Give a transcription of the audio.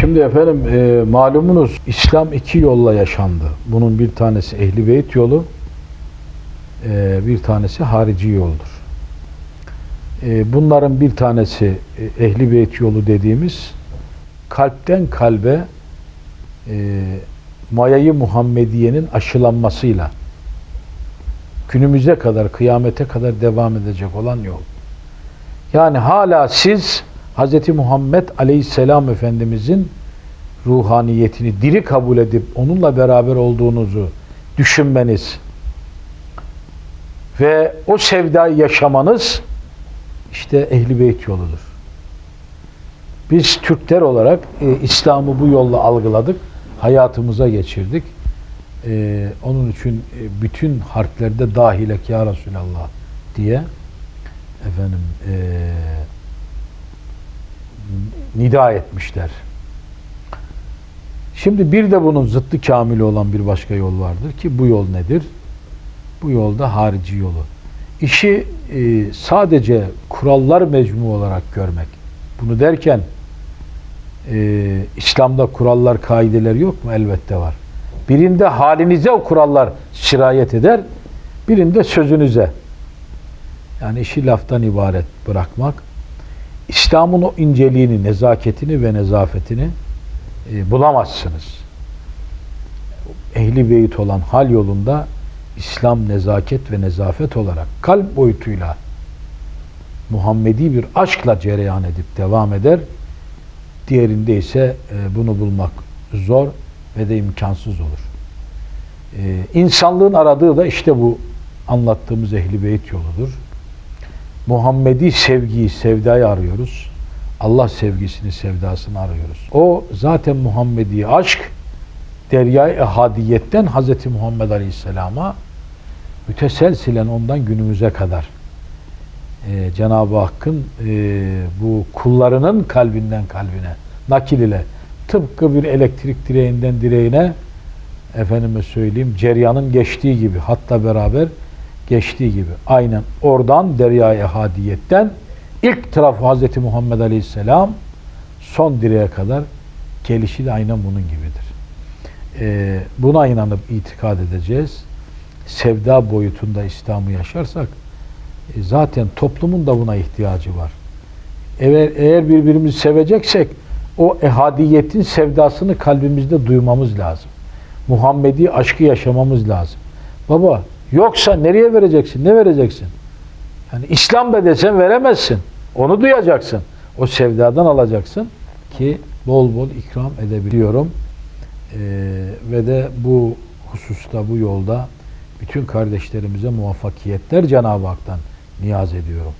Şimdi efendim e, malumunuz İslam iki yolla yaşandı. Bunun bir tanesi Ehli Beyt yolu, e, bir tanesi harici yoldur. E, bunların bir tanesi e, Ehli Beyt yolu dediğimiz kalpten kalbe e, mayayı Muhammediye'nin aşılanmasıyla günümüze kadar, kıyamete kadar devam edecek olan yol. Yani hala siz Hz. Muhammed Aleyhisselam Efendimizin ruhaniyetini diri kabul edip onunla beraber olduğunuzu düşünmeniz ve o sevdayı yaşamanız işte Ehli Beyt yoludur. Biz Türkler olarak e, İslam'ı bu yolla algıladık, hayatımıza geçirdik. E, onun için e, bütün harflerde dahilek ya Resulallah diye efendim e, nida etmişler. Şimdi bir de bunun zıttı kamili olan bir başka yol vardır ki bu yol nedir? Bu yolda harici yolu. İşi e, sadece kurallar mecmu olarak görmek. Bunu derken e, İslam'da kurallar, kaideler yok mu? Elbette var. Birinde halinize o kurallar sirayet eder, birinde sözünüze. Yani işi laftan ibaret bırakmak. İslam'ın o inceliğini, nezaketini ve nezafetini e, bulamazsınız. Ehli beyit olan hal yolunda İslam nezaket ve nezafet olarak kalp boyutuyla Muhammedi bir aşkla cereyan edip devam eder. Diğerinde ise e, bunu bulmak zor ve de imkansız olur. E, insanlığın aradığı da işte bu anlattığımız ehli beyt yoludur. Muhammedi sevgiyi, sevdayı arıyoruz. Allah sevgisini, sevdasını arıyoruz. O zaten Muhammedi aşk deryayı ehadiyetten Hz. Muhammed Aleyhisselam'a müteselsilen ondan günümüze kadar e, Cenab-ı Hakk'ın e, bu kullarının kalbinden kalbine nakil ile tıpkı bir elektrik direğinden direğine efendime söyleyeyim ceryanın geçtiği gibi hatta beraber geçtiği gibi. Aynen oradan deryaya hadiyetten ilk tarafı Hz. Muhammed Aleyhisselam son direğe kadar gelişi de aynen bunun gibidir. Ee, buna inanıp itikad edeceğiz. Sevda boyutunda İslam'ı yaşarsak e, zaten toplumun da buna ihtiyacı var. Eğer, eğer birbirimizi seveceksek o ehadiyetin sevdasını kalbimizde duymamız lazım. Muhammedi aşkı yaşamamız lazım. Baba Yoksa nereye vereceksin? Ne vereceksin? Yani İslam da desen veremezsin. Onu duyacaksın. O sevdadan alacaksın ki bol bol ikram edebiliyorum. Ee, ve de bu hususta, bu yolda bütün kardeşlerimize muvaffakiyetler Cenab-ı Hak'tan niyaz ediyorum.